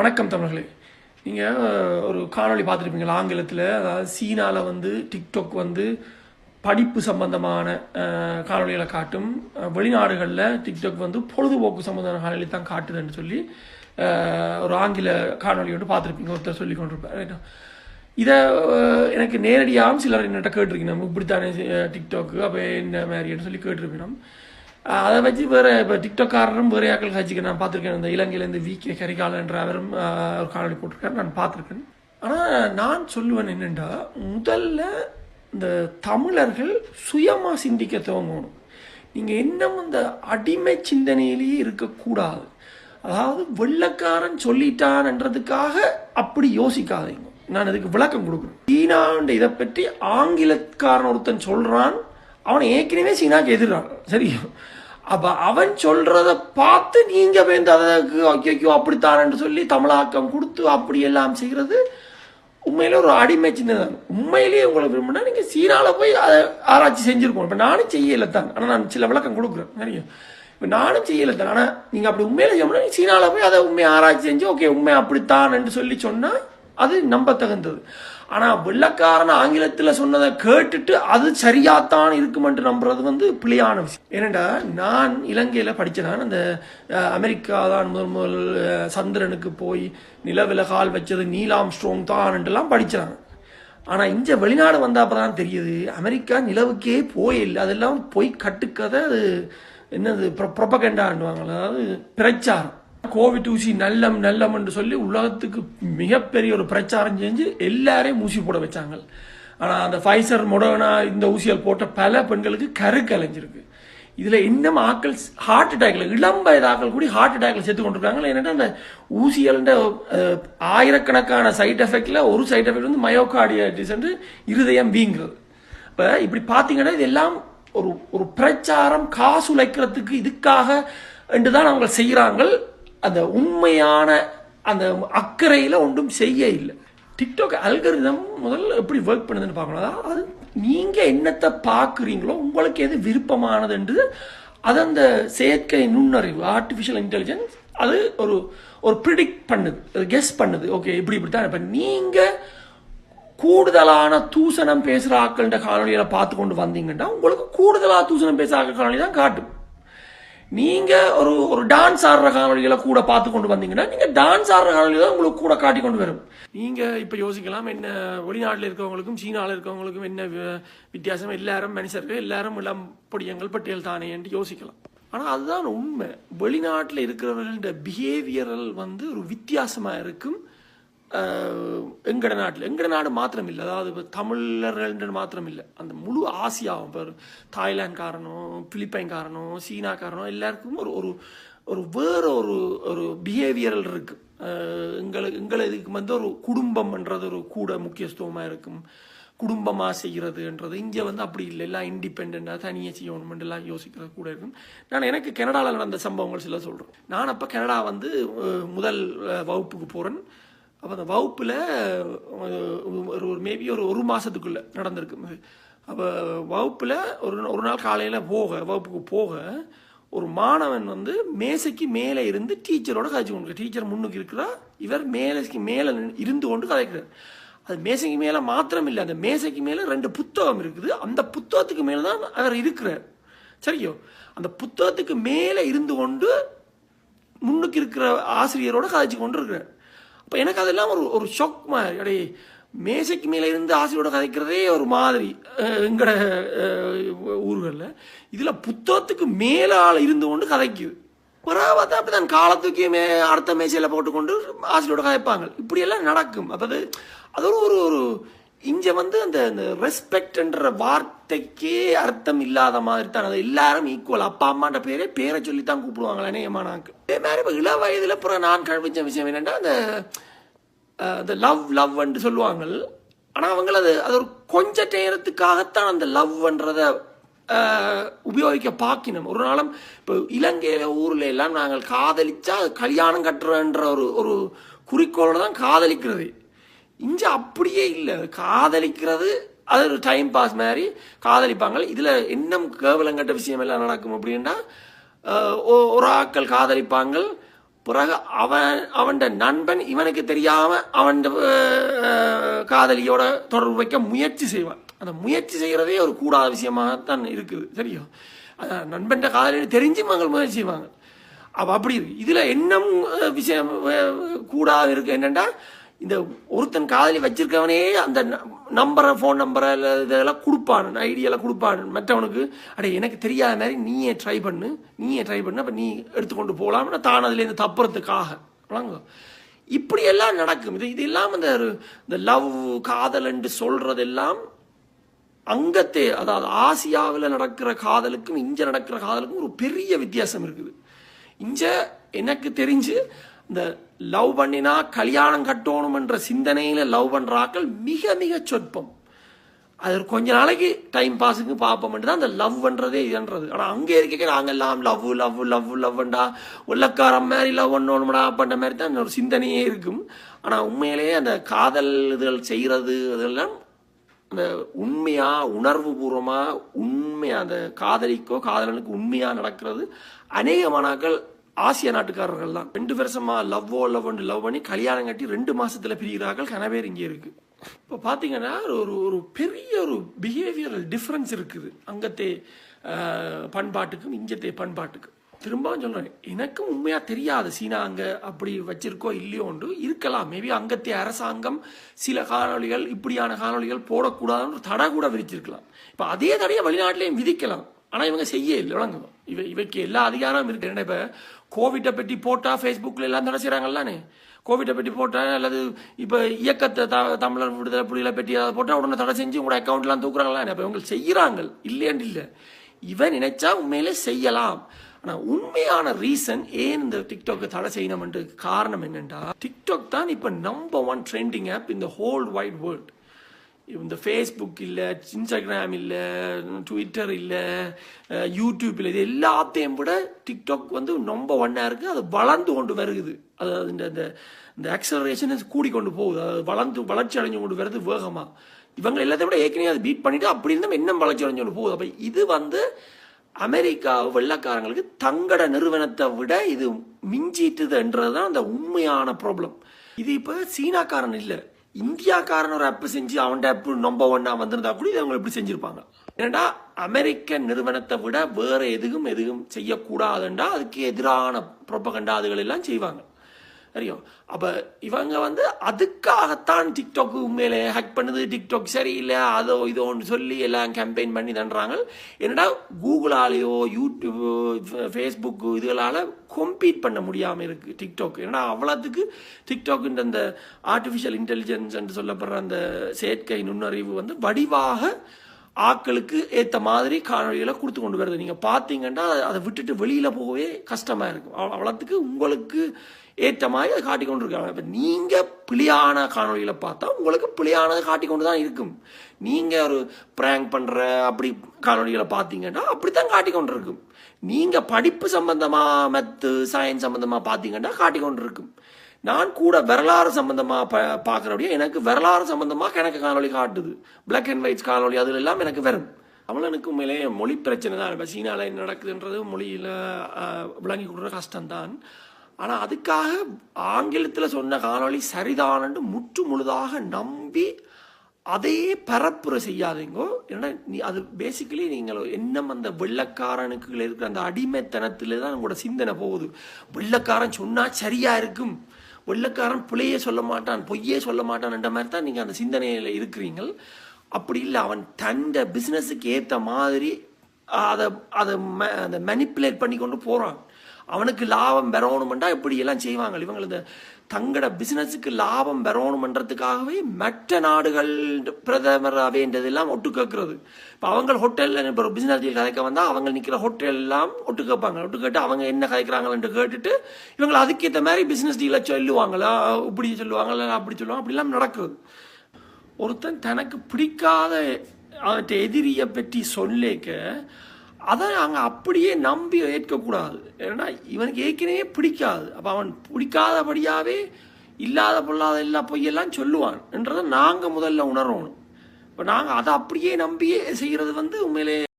வணக்கம் தமிழர்களே. நீங்கள் ஒரு காணொளி பார்த்துருப்பீங்களா? ஆங்கிலத்தில். அதாவது சீனாவில் வந்து டிக்டாக் வந்து படிப்பு சம்பந்தமான காணொலிகளை காணொளிகளை காட்டும். வெளிநாடுகளில் டிக்டாக் வந்து பொழுதுபோக்கு சம்பந்தமான காணொலி தான் காட்டுதுன்னு சொல்லி ஒரு ஆங்கில காணொளி வந்து பார்த்துருப்பீங்க. ஒருத்தர் சொல்லி கொண்டிருப்பார். இதை எனக்கு நேரடியாகவும் சிலர் என்னட்ட கேட்டிருக்கீங்க நம்ம இப்படித்தானே டிக்டாக்கு அப்போ என்ன மாதிரின்னு சொல்லி கேட்டிருப்பீங்க அதை வச்சு வேறு இப்போ டிக்டாக்காரரும் வேறு ஆக்கள் கட்சிக்கு நான் பார்த்துருக்கேன். இந்த இலங்கையிலேருந்து வி கே கரிகாலன் என்ற அவரும் ஒரு காணொலி போட்டிருக்காரு. நான் பார்த்துருக்கேன். ஆனால் நான் சொல்லுவேன் என்னென்றா முதல்ல இந்த தமிழர்கள் சுயமாக சிந்திக்க துவங்கணும். நீங்கள் இன்னும் இந்த அடிமை சிந்தனையிலேயே இருக்கக்கூடாது. அதாவது வெள்ளக்காரன் சொல்லிட்டான்ன்றதுக்காக அப்படி யோசிக்காதீங்க. நான் இதுக்கு விளக்கம் கொடுக்குறேன் சீனாண்ட இதை பற்றி ஆங்கிலக்காரன் ஒருத்தன் சொல்கிறான் அவனை ஏற்கனவே சீனாக்கு எதிரான் சரி. அப்போ அவன் சொல்கிறத பார்த்து நீங்கள் வந்து அதற்கு ஐயோ அப்படித்தானு சொல்லி தமிழாக்கம் கொடுத்து அப்படி எல்லாம் செய்கிறது உண்மையில ஒரு அடிமை சின்னதான் உண்மையிலேயே உங்களை விரும்பினா நீங்கள் சீனாவில் போய் அதை ஆராய்ச்சி செஞ்சுருக்கோம் இப்போ நானும் செய்யலை தான். ஆனால் நான் சில விளக்கம் கொடுக்குறேன். நிறைய இப்போ நானும் செய்யலை தான். ஆனால் நீங்கள் அப்படி உண்மையில செய்யணும்னா நீங்கள் சீனாவில் போய் அதை உண்மையை ஆராய்ச்சி செஞ்சு ஓகே உண்மை அப்படித்தான் என்று சொல்லி சொன்னால் அது நம்ப தகுந்தது ஆனால் வெள்ளக்காரன் ஆங்கிலத்தில் சொன்னதை கேட்டுட்டு அது சரியாத்தான் இருக்குமென்று நம்புறது வந்து பிள்ளையான விஷயம். ஏனண்டா நான் இலங்கையில் படித்தேன் அந்த அமெரிக்கா தான் முதல் முதல் சந்திரனுக்கு போய் நிலவில கால் வச்சது நீலாம் ஸ்ட்ரோங் தான் என்றெல்லாம் ஆனால் ஆனா வெளிநாடு வெளிநாடு வந்தாப்பதான் தெரியுது அமெரிக்கா நிலவுக்கே போயில்லை அதெல்லாம் போய் கட்டுக்கதை அது என்னது ப்ரொபகண்டாண்டுவாங்க அதாவது பிரச்சாரம். கோவிட் ஊசி நல்லம் நல்லம் என்று சொல்லி உலகத்துக்கு மிகப்பெரிய ஒரு பிரச்சாரம் செஞ்சு எல்லாரையும் ஊசி போட வச்சாங்க. ஆனால் அந்த ஃபைசர் மொடனா இந்த ஊசியல் போட்ட பல பெண்களுக்கு கரு கலைஞ்சிருக்கு இதில் இன்னும் ஆக்கள் ஹார்ட் அட்டாக்ல இளம் வயது ஆக்கள் கூட ஹார்ட் அட்டாக்ல சேர்த்து கொண்டிருக்காங்க. ஏன்னா அந்த ஊசியல்ன்ற ஆயிரக்கணக்கான சைட் எஃபெக்டில் ஒரு சைட் எஃபெக்ட் வந்து மயோகார்டியாட்டிஸ் என்று இருதயம் வீங்குறது. இப்போ இப்படி பாத்தீங்கன்னா இதெல்லாம் ஒரு ஒரு பிரச்சாரம் காசு உழைக்கிறதுக்கு இதுக்காக என்று தான் அவங்க செய்கிறாங்க அந்த உண்மையான அந்த அக்கறையில் ஒன்றும் செய்ய இல்லை. டிக்டாக் அல்கரிதம் முதல்ல எப்படி ஒர்க் பண்ணுதுன்னு பார்க்கணும். அதாவது நீங்கள் என்னத்தை பார்க்குறீங்களோ உங்களுக்கு எது விருப்பமானது என்று அது அந்த செயற்கை நுண்ணறிவு ஆர்டிஃபிஷியல் இன்டெலிஜென்ஸ் அது ஒரு ஒரு ப்ரிடிக்ட் பண்ணுது கெஸ் பண்ணுது. ஓகே இப்படி இப்படி தான். இப்போ நீங்கள் கூடுதலான தூசணம் பேசுகிற ஆக்கள்கிட்ட காணொலியில பார்த்து கொண்டு வந்தீங்கன்னா உங்களுக்கு கூடுதலாக தூசணம் பேசுகிற ஆக்கள் காணொலி தான் காட்டும். நீங்க ஒரு ஒரு டான்ஸ் ஆடுற காணொலிகளை கூட பார்த்து கொண்டு வந்தீங்கன்னா நீங்க டான்ஸ் ஆடுற காணொலி தான் உங்களுக்கு கூட காட்டி கொண்டு வரும். நீங்க இப்ப யோசிக்கலாம் என்ன வெளிநாட்டில் இருக்கவங்களுக்கும் சீனாவில் இருக்கவங்களுக்கும் என்ன வித்தியாசம்? எல்லாரும் மனுஷர்கள் எல்லாரும் இளம் பொடியங்கள் பட்டியல் தானே என்று யோசிக்கலாம். ஆனால் அதுதான் உண்மை. வெளிநாட்டில் இருக்கிறவர்களோட பிஹேவியரல் வந்து ஒரு வித்தியாசமாக இருக்கும். எங்கட நாட்டில் எங்கட நாடு மாத்திரம் இல்லை அதாவது இப்போ தமிழர்கள் மாத்திரம் இல்லை அந்த முழு ஆசியாவும் இப்போ காரணம் சீனா காரணம் எல்லாருக்கும் ஒரு ஒரு ஒரு வேற ஒரு ஒரு பிஹேவியரல் இருக்கு. எங்களை எங்களை இதுக்கு வந்து ஒரு குடும்பம்ன்றது ஒரு கூட முக்கியத்துவமாக இருக்கும். குடும்பமாக செய்கிறதுன்றது இங்கே வந்து அப்படி இல்லை. எல்லாம் இண்டிபெண்ட்டாக தனியாக செய்யணும் எல்லாம் யோசிக்கிறது கூட இருக்கும். நான் எனக்கு கனடாவில் நடந்த சம்பவங்கள் சில சொல்கிறேன் நான் அப்போ கனடா வந்து முதல் வகுப்புக்கு போகிறேன் அப்போ அந்த வகுப்பில் ஒரு ஒரு மேபி ஒரு ஒரு மாதத்துக்குள்ளே நடந்திருக்கு. அப்போ வகுப்பில் ஒரு ஒரு நாள் காலையில் போக வகுப்புக்கு போக ஒரு மாணவன் வந்து மேசைக்கு மேலே இருந்து டீச்சரோட கதைச்சு கொண்டு டீச்சர் முன்னுக்கு இருக்கிறா இவர் மேலைக்கு மேலே இருந்து கொண்டு கதைக்கிறார் அது மேசைக்கு மேலே மாத்திரம் இல்லை அந்த மேசைக்கு மேலே ரெண்டு புத்தகம் இருக்குது. அந்த புத்தகத்துக்கு மேலே தான் அவர் இருக்கிறார். சரியோ? அந்த புத்தகத்துக்கு மேலே இருந்து கொண்டு முன்னுக்கு இருக்கிற ஆசிரியரோட கதைச்சு கொண்டு இருக்கிறார் இப்போ எனக்கு அதெல்லாம் ஒரு ஒரு ஷாக் மாதிரி அப்படியே மேசைக்கு மேலே இருந்து ஆசிரியரோட கதைக்கிறதே ஒரு மாதிரி அஹ், எங்கட ஊர்களில். இதில் புத்தகத்துக்கு மேலே ஆள் இருந்து கொண்டு கதைக்குது. பிறகு பார்த்தா அப்படி தான் காலத்துக்கு மே அடுத்த மேசையில் போட்டுக்கொண்டு ஆசிரியரோட கதைப்பாங்க. இப்படியெல்லாம் நடக்கும். அப்போ அது அது ஒரு ஒரு ஒரு இங்கே வந்து அந்த அந்த ரெஸ்பெக்ட்ன்ற வார்த்தைக்கே அர்த்தம் இல்லாத மாதிரி தான் அது எல்லாரும் ஈக்குவல் அப்பா அம்மான்ற பேரே பேரை சொல்லி தான் கூப்பிடுவாங்களே நேயமானாக்கு அதே மாதிரி இப்போ இள வயதில் அப்புறம் நான் கழிச்ச விஷயம் என்னென்னா அந்த அந்த லவ் என்று சொல்லுவாங்க ஆனால் அவங்கள அது அது ஒரு கொஞ்ச நேரத்துக்காகத்தான் அந்த லவ்ன்றத உபயோகிக்க பார்க்கணும் ஒரு நாளும் இப்போ இலங்கையில ஊர்ல எல்லாம் நாங்கள் காதலிச்சா கல்யாணம் கட்டுறன்ற ஒரு ஒரு குறிக்கோளோட தான் காதலிக்கிறது. இஞ்சி அப்படியே இல்லை. காதலிக்கிறது அது ஒரு டைம் பாஸ் மாதிரி காதலிப்பாங்க. இதில் இன்னும் கேவலம் கட்ட விஷயம் எல்லாம் நடக்கும் அப்படின்னா அஹ், ஒரு ஆக்கள் காதலிப்பாங்க. பிறகு அவன் அவன்ட நண்பன் இவனுக்கு தெரியாமல் அவன் காதலியோட தொடர்பு வைக்க முயற்சி செய்வான். அந்த முயற்சி செய்கிறதே ஒரு கூடாத விஷயமாகத்தான் இருக்குது. சரியா? அதான் நண்பன் காதலின்னு தெரிஞ்சு மகள் முயற்சி செய்வாங்க. அப்போ அப்படி இருக்கு. இதில் என்ன விஷயம் கூடாது இருக்குது என்னென்னா இந்த ஒருத்தன் காதலி வச்சிருக்கவனே அந்த நம்பரை ஃபோன் நம்பரை இல்லை இதெல்லாம் கொடுப்பான் ஐடியெல்லாம் கொடுப்பான். மற்றவனுக்கு அடே எனக்கு தெரியாத மாதிரி நீயே ட்ரை பண்ணு நீயே ட்ரை பண்ணு அப்போ நீ எடுத்துக்கொண்டு போகலாம்னு தான் அதுலேருந்து தப்புறதுக்காக. வழங்க இப்படி எல்லாம் நடக்கும். இது இது இல்லாமல் இந்த இந்த லவ் காதல் என்று சொல்றதெல்லாம் அங்கத்தே அதாவது ஆசியாவில் நடக்கிற காதலுக்கும் இங்கே நடக்கிற காதலுக்கும் ஒரு பெரிய வித்தியாசம் இருக்குது. இங்கே எனக்கு தெரிஞ்சு இந்த லவ் பண்ணினா கல்யாணம் கட்டணும் என்ற சிந்தனையில் லவ் பண்ணுறாக்கள் மிக மிக சொற்பம். அது கொஞ்ச நாளைக்கு டைம் பாஸுக்கு பார்ப்போம் தான் அந்த லவ் பண்ணுறதே இதுன்றது. ஆனால் அங்கே இருக்க நாங்கள் எல்லாம் லவ் லவ் லவ் லவ்ண்டா உள்ளக்காரம் மாதிரி லவ் பண்ணணும்டா அப்படின்ற மாதிரி தான் ஒரு சிந்தனையே இருக்கும். ஆனால் உண்மையிலேயே அந்த காதல் இதுகள் செய்கிறது இதெல்லாம் அந்த உண்மையாக உணர்வு பூர்வமாக உண்மையாக அந்த காதலிக்கோ காதலனுக்கு உண்மையாக நடக்கிறது அநேக மனாக்கள் ஆசிய நாட்டுக்காரர்கள் தான். ரெண்டு வருஷமா லவ்வோ லவ் லவ் பண்ணி கல்யாணம் கட்டி ரெண்டு மாசத்துல பிரிகிறார்கள். கனவேர் இங்கே இருக்கு. இப்போ பார்த்தீங்கன்னா ஒரு ஒரு பெரிய ஒரு பிஹேவியரல் டிஃப்ரென்ஸ் இருக்குது. அங்கத்தே பண்பாட்டுக்கும் இங்கத்தே பண்பாட்டுக்கும். திரும்பவும் சொல்கிறேன் எனக்கும் உண்மையாக தெரியாது சீனா அங்கே அப்படி வச்சிருக்கோ இல்லையோன்று இருக்கலாம் மேபி அங்கத்திய அரசாங்கம் சில காணொலிகள் இப்படியான காணொலிகள் போடக்கூடாதுன்னு ஒரு தடை கூட விரிச்சிருக்கலாம் இப்போ அதே தடையை வெளிநாட்டிலையும் விதிக்கலாம். ஆனால் இவங்க செய்ய இல்லை விளங்குவோம் இவ இவைக்கு எல்லா அதிகாரமும் இருக்கு. என்ன இப்போ கோவிட்டை பற்றி போட்டால் ஃபேஸ்புக்கில் எல்லாம் தடை செய்கிறாங்கல்லானே கோவிட்டை பற்றி போட்டால் அல்லது இப்போ இயக்கத்தை த தமிழர் விடுதலை புலிகளை பற்றி அதை போட்டால் உடனே தடை செஞ்சு உங்களோட அக்கௌண்ட்லாம் தூக்குறாங்களா அப்போ இவங்க செய்கிறாங்க இல்லையாண்டு இல்லை. இவன் நினைச்சா உண்மையிலே செய்யலாம். ஆனால் உண்மையான ரீசன் ஏன் இந்த டிக்டாக்கு தடை செய்யணும்ன்றது காரணம் என்னன்னா டிக்டாக் தான் இப்போ நம்பர் ஒன் ட்ரெண்டிங் ஆப் இந்த ஹோல் வைட் வேர்ல்டு இந்த ஃபேஸ்புக் இல்லை இன்ஸ்டாகிராம் இல்லை ட்விட்டர் இல்லை யூடியூப் இல்லை இது எல்லாத்தையும் விட டிக்டாக் வந்து ரொம்ப ஒன்னாக இருக்குது அது வளர்ந்து கொண்டு வருகுது. அது இந்த இந்த இந்த ஆக்சலரேஷன் கூடிக்கொண்டு போகுது. அது வளர்ந்து வளர்ச்சி அடைஞ்சு கொண்டு வருது வேகமாக இவங்க எல்லாத்தையும் விட ஏற்கனவே அதை பீட் பண்ணிவிட்டு அப்படி இருந்தால் இன்னும் வளர்ச்சி அடைஞ்சு கொண்டு போகுது. அப்போ இது வந்து அமெரிக்கா வெள்ளக்காரங்களுக்கு தங்கட நிறுவனத்தை விட இது மிஞ்சிட்டுதுன்றது தான் அந்த உண்மையான ப்ராப்ளம் இது இப்போ சீனாக்காரன் இல்லை. இந்தியாக்காரன் ஒரு ஆப் செஞ்சு அவன்கிட்ட ஆப் நம்பர் ஒன்னா வந்திருந்தா கூட இவங்க அவங்க எப்படி செஞ்சிருப்பாங்க? ஏன்னா அமெரிக்க நிறுவனத்தை விட வேற எதுவும் எதுவும் செய்யக்கூடாதுன்றா அதுக்கு எதிரான புரொப்பகண்டா அதுகள் எல்லாம் செய்வாங்க. தெரியும் அப்போ இவங்க வந்து அதுக்காகத்தான் டிக்டாக் உண்மையிலே ஹேக் பண்ணுது. டிக்டாக் சரியில்லை அதோ இதோன்னு சொல்லி எல்லாம் கேம்பெயின் பண்ணி தன்றாங்க. என்னடா கூகுளாலேயோ யூடியூப் ஃபேஸ்புக் இதுகளால் கம்பீட் பண்ண முடியாமல் இருக்குது டிக்டாக் ஏன்னா அவ்வளோத்துக்கு டிக்டாக்குன்ற அந்த ஆர்டிஃபிஷியல் இன்டெலிஜென்ஸ் என்று சொல்லப்படுற அந்த செயற்கை நுண்ணறிவு வந்து வடிவாக ஆக்களுக்கு ஏற்ற மாதிரி காணொலிகளை கொடுத்து கொண்டு வருது. நீங்கள் பார்த்தீங்கன்னா அதை விட்டுட்டு வெளியில் போகவே கஷ்டமாக இருக்கும். அவ்வளோத்துக்கு உங்களுக்கு ஏற்ற மாதிரி அதை காட்டி கொண்டு இருக்காங்க இப்போ நீங்கள் பிழையான காணொலிகளை பார்த்தா உங்களுக்கு பிளியானதை காட்டி கொண்டு தான் இருக்கும். நீங்கள் ஒரு ப்ராங்க் பண்ணுற அப்படி காணொலிகளை பார்த்தீங்கன்னா அப்படித்தான் காட்டி கொண்டு இருக்கும் நீங்கள் படிப்பு சம்மந்தமாக மெத்து சயின்ஸ் சம்மந்தமாக பார்த்தீங்கன்னா காட்டி கொண்டு இருக்கும் நான் கூட வரலாறு சம்மந்தமாக ப பார்க்குறபடியே எனக்கு வரலாறு சம்மந்தமாக எனக்கு காணொலி காட்டுது. பிளாக் அண்ட் ஒயிட்ஸ் காணொலி அதில் எல்லாம் எனக்கு வரும். தமிழனுக்கு மேலே மொழி பிரச்சனை தான். இப்போ சீனாவில் என்ன நடக்குதுன்றது மொழியில் விளங்கி கொடுக்குற கஷ்டம்தான். ஆனால் அதுக்காக ஆங்கிலத்தில் சொன்ன காணொலி சரிதானன்று முற்று முழுதாக நம்பி அதையே பரப்புரை செய்யாதீங்கோ. ஏன்னா நீ அது பேசிக்கலி நீங்கள் என்னம் அந்த வெள்ளக்காரனுக்கு இருக்கிற அந்த அடிமைத்தனத்தில் தான் உங்களோட சிந்தனை போகுது. வெள்ளக்காரன் சொன்னால் சரியாக இருக்கும். வெள்ளக்காரன் பிழையே சொல்ல மாட்டான் பொய்யே சொல்ல மாட்டான்ன்ற மாதிரி தான் நீங்கள் அந்த சிந்தனையில் இருக்கிறீங்கள். அப்படி இல்லை அவன் தந்த பிஸ்னஸுக்கு ஏற்ற மாதிரி அதை அதை ம- அதை மெனிப்புலேட் பண்ணி கொண்டு போகிறான் அவனுக்கு லாபம் பெறணுமெண்டா இப்படி எல்லாம் செய்வாங்க இவங்களது தங்களோட பிஸ்னஸுக்கு பிசினஸுக்கு லாபம் பெறணுமன்றதுக்காகவே மற்ற நாடுகள் பிரதமர் அவைன்றதெல்லாம் ஒட்டு கேட்கறது இப்போ அவங்க ஹோட்டலில் இப்போ ஒரு பிசினஸ் டீல் கதைக்க வந்தால் அவங்க நிற்கிற ஹோட்டல் எல்லாம் ஒட்டு கேட்பாங்க ஒட்டு கேட்டு அவங்க என்ன கதைக்கிறாங்கன்னு கேட்டுட்டு இவங்க அதுக்கேற்ற மாதிரி பிஸ்னஸ் டீலை சொல்லுவாங்களா? இப்படி சொல்லுவாங்களா? அப்படி சொல்லுவாங்க அப்படிலாம் நடக்குது. ஒருத்தன் தனக்கு பிடிக்காத அவற்றை எதிரியை பற்றி சொல்லேக்க அதை நாங்கள் அப்படியே நம்பி ஏற்கக்கூடாது. ஏன்னா இவனுக்கு ஏற்கனவே பிடிக்காது. அப்போ அவன் பிடிக்காதபடியாகவே இல்லாத பொல்லாத எல்லா பொய்யெல்லாம் சொல்லுவான் என்றதை நாங்கள் முதல்ல உணரணும். இப்போ நாங்கள் அதை அப்படியே நம்பியே செய்கிறது வந்து உண்மையிலே